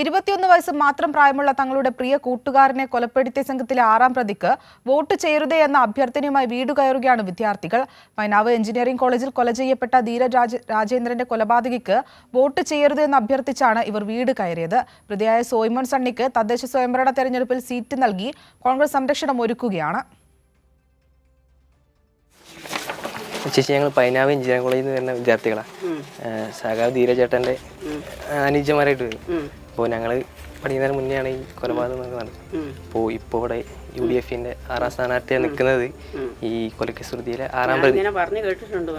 ഇരുപത്തിയൊന്ന് വയസ്സ് മാത്രം പ്രായമുള്ള തങ്ങളുടെ പ്രിയ കൂട്ടുകാരനെ കൊലപ്പെടുത്തിയ സംഘത്തിലെ ആറാം പ്രതിക്ക് വോട്ട് ചെയ്യരുതേ എന്ന അഭ്യർത്ഥനയുമായി വീട് കയറുകയാണ് വിദ്യാർത്ഥികൾ. പൈനാവ് എഞ്ചിനീയറിംഗ് കോളേജിൽ കൊല ചെയ്യപ്പെട്ട ധീരജ് രാജേന്ദ്രന്റെ കൊലപാതകിക്ക് വോട്ട് ചെയ്യരുത് എന്ന് അഭ്യർത്ഥിച്ചാണ് ഇവർ വീട് കയറിയത്. പ്രതിയായ സോയ്മോൻ സണ്ണിക്ക് തദ്ദേശ സ്വയംഭരണ തെരഞ്ഞെടുപ്പിൽ സീറ്റ് നൽകി കോൺഗ്രസ് സംരക്ഷണം ഒരുക്കുകയാണ്. ചേച്ചി ഞങ്ങൾ പൈനാവ് എഞ്ചിനീയറിംഗ് കോളേജിൽ നിന്ന് വരുന്ന വിദ്യാർത്ഥികളാണ് സഖാവ് ധീരചേട്ടന്റെ അനുജന്മാരായിട്ട് വരും. അപ്പോൾ ഞങ്ങൾ പഠിക്കുന്നതിന് മുന്നെയാണ് ഈ കൊലപാതകം നടന്നത് അപ്പോൾ ഇപ്പോൾ ഇവിടെ യു ഡി എഫിന്റെ ആറാം സ്ഥാനാർത്ഥിയാണ് നിൽക്കുന്നത് ഈ കൊലക്കശ്രുതിയിലെ ആറാം പ്രതി. പറഞ്ഞു കേട്ടിട്ടുണ്ട്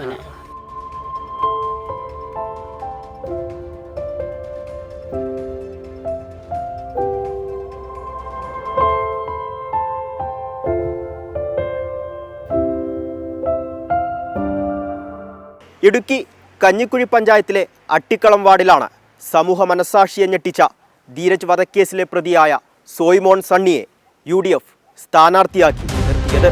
ഇടുക്കി കഞ്ഞിക്കുഴി പഞ്ചായത്തിലെ അട്ടിക്കളം വാർഡിലാണ് സമൂഹ മനസാക്ഷിയെ ഞെട്ടിച്ച ധീരജ് വധക്കേസിലെ പ്രതിയായ സോയ്മോൻ സണ്ണിയെ യു ഡി എഫ് സ്ഥാനാർത്ഥിയാക്കി നിർത്തിയത്.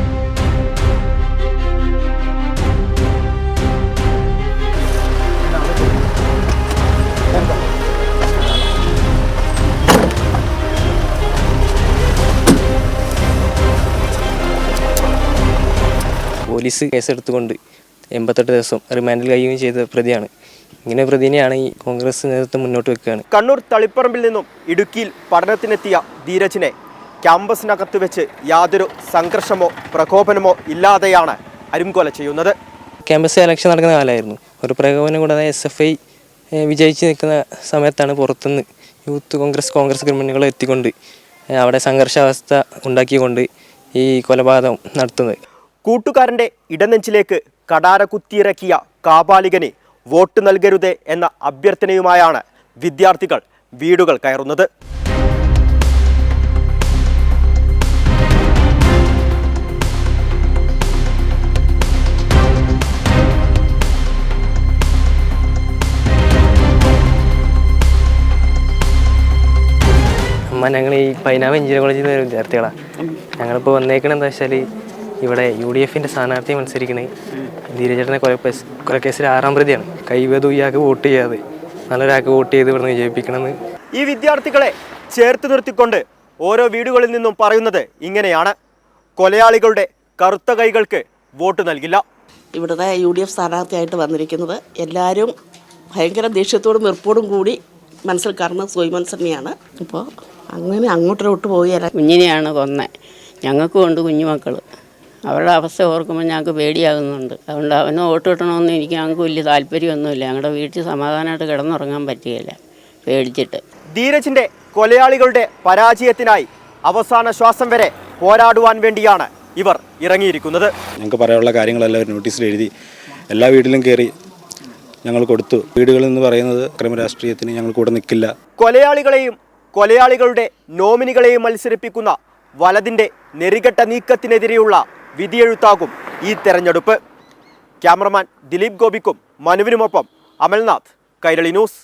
പോലീസ് കേസെടുത്തുകൊണ്ട് എൺപത്തെട്ട് ദിവസം റിമാൻഡിൽ കഴിയുകയും ചെയ്ത പ്രതിയാണ്. ഇങ്ങനെ പ്രതിനെയാണ് ഈ കോൺഗ്രസ് നേതൃത്വം മുന്നോട്ട് വെക്കുകയാണ്. കണ്ണൂർ തളിപ്പറമ്പിൽ നിന്നും ഇടുക്കിയിൽ പഠനത്തിനെത്തിയ ധീരജിനെ ക്യാമ്പസിനകത്ത് വെച്ച് യാതൊരു സംഘർഷമോ പ്രകോപനമോ ഇല്ലാതെയാണ് അരുംകൊല ചെയ്യുന്നത്. ക്യാമ്പസ് ഇലക്ഷൻ നടക്കുന്ന കാലമായിരുന്നു. ഒരു പ്രകോപനം കൂടാതെ എസ് എഫ് ഐ വിജയിച്ച് നിൽക്കുന്ന സമയത്താണ് പുറത്തുനിന്ന് യൂത്ത് കോൺഗ്രസ് കോൺഗ്രസ് ക്രിമിനലുകൾ എത്തിക്കൊണ്ട് അവിടെ സംഘർഷാവസ്ഥ ഉണ്ടാക്കിക്കൊണ്ട് ഈ കൊലപാതകം നടത്തുന്നത്. കൂട്ടുകാരന്റെ ഇടനെഞ്ചിലേക്ക് കടാര കുത്തിയിറക്കിയ കാപാലികന് വോട്ട് നൽകരുത് എന്ന അഭ്യർത്ഥനയുമായാണ് വിദ്യാർത്ഥികൾ വീടുകൾ കയറുന്നത്. ഞങ്ങൾ ഈ പൈനാവ് എഞ്ചിനീയറിംഗ് കോളേജിൽ നിന്ന് വിദ്യാർത്ഥികളാണ് ഞങ്ങളിപ്പോൾ വന്നേക്കണെന്താ വെച്ചാൽ ഇവിടെ യു ഡി എഫിന്റെ സ്ഥാനാർത്ഥി മത്സരിക്കുന്നത് ധീരചേട്ടനെ കൊലക്കേസ് കൊലക്കേസിൽ ആറാം പ്രതിയാണ്. കൈവതു ഇയാൾക്ക് വോട്ട് ചെയ്യാതെ. നല്ലൊരാൾക്ക് വോട്ട് ചെയ്ത് ഇവിടുന്ന് വിജയിപ്പിക്കണമെന്ന്. ഈ വിദ്യാർത്ഥികളെ ചേർത്ത് നിർത്തിക്കൊണ്ട് ഓരോ വീടുകളിൽ നിന്നും പറയുന്നത് ഇങ്ങനെയാണ്. കൊലയാളികളുടെ കറുത്ത കൈകൾക്ക് വോട്ട് നൽകില്ല. ഇവിടുത്തെ യു ഡി എഫ് സ്ഥാനാർത്ഥിയായിട്ട് വന്നിരിക്കുന്നത് എല്ലാവരും ഭയങ്കര ദേഷ്യത്തോടും വെറുപ്പോടും കൂടി മനസ്സിൽ കാരണം സോയ്മൻ തന്നെയാണ് അപ്പോൾ അങ്ങനെ അങ്ങോട്ടോട്ട് പോവുകയല്ല. കുഞ്ഞിനെയാണ് കൊന്നത് ഞങ്ങൾക്കും ഉണ്ട് കുഞ്ഞുമക്കൾ അവരുടെ അവസ്ഥ ഓർക്കുമ്പോൾ ഞങ്ങൾക്ക് പേടിയാകുന്നുണ്ട്. അതുകൊണ്ട് അവന് വോട്ട് കിട്ടണമെന്ന് എനിക്ക് ഞങ്ങൾക്ക് വലിയ താല്പര്യമൊന്നുമില്ല. ഞങ്ങളുടെ വീട്ടിൽ സമാധാനമായിട്ട് കിടന്നുറങ്ങാൻ പറ്റുകയില്ല. പേടിച്ചിട്ട്. ധീരജിന്റെ കൊലയാളികളുടെ പരാജയത്തിനായി അവസാന ശ്വാസം വരെ പോരാടുവാൻ വേണ്ടിയാണ് ഇവർ ഇറങ്ങിയിരിക്കുന്നത്. ഞങ്ങൾക്ക് പറയാനുള്ള കാര്യങ്ങളെല്ലാം ഒരു നോട്ടീസിൽ എഴുതി എല്ലാ വീട്ടിലും കയറി ഞങ്ങൾ കൊടുത്തു. വീടുകളിൽ നിന്ന് പറയുന്നത് ക്രമരാഷ്ട്രീയത്തിന് ഞങ്ങൾ കൂടെ നിൽക്കില്ല. കൊലയാളികളെയും കൊലയാളികളുടെ നോമിനികളെയും മത്സരിപ്പിക്കുന്ന വലതിന്റെ നെറികെട്ട നീക്കത്തിനെതിരെയുള്ള വിധിയെഴുത്താകും ഈ തെരഞ്ഞെടുപ്പ്. ക്യാമറമാൻ ദിലീപ് ഗോപിക്കും മനുവിനുമൊപ്പം അമൽനാഥ് കൈരളി ന്യൂസ്.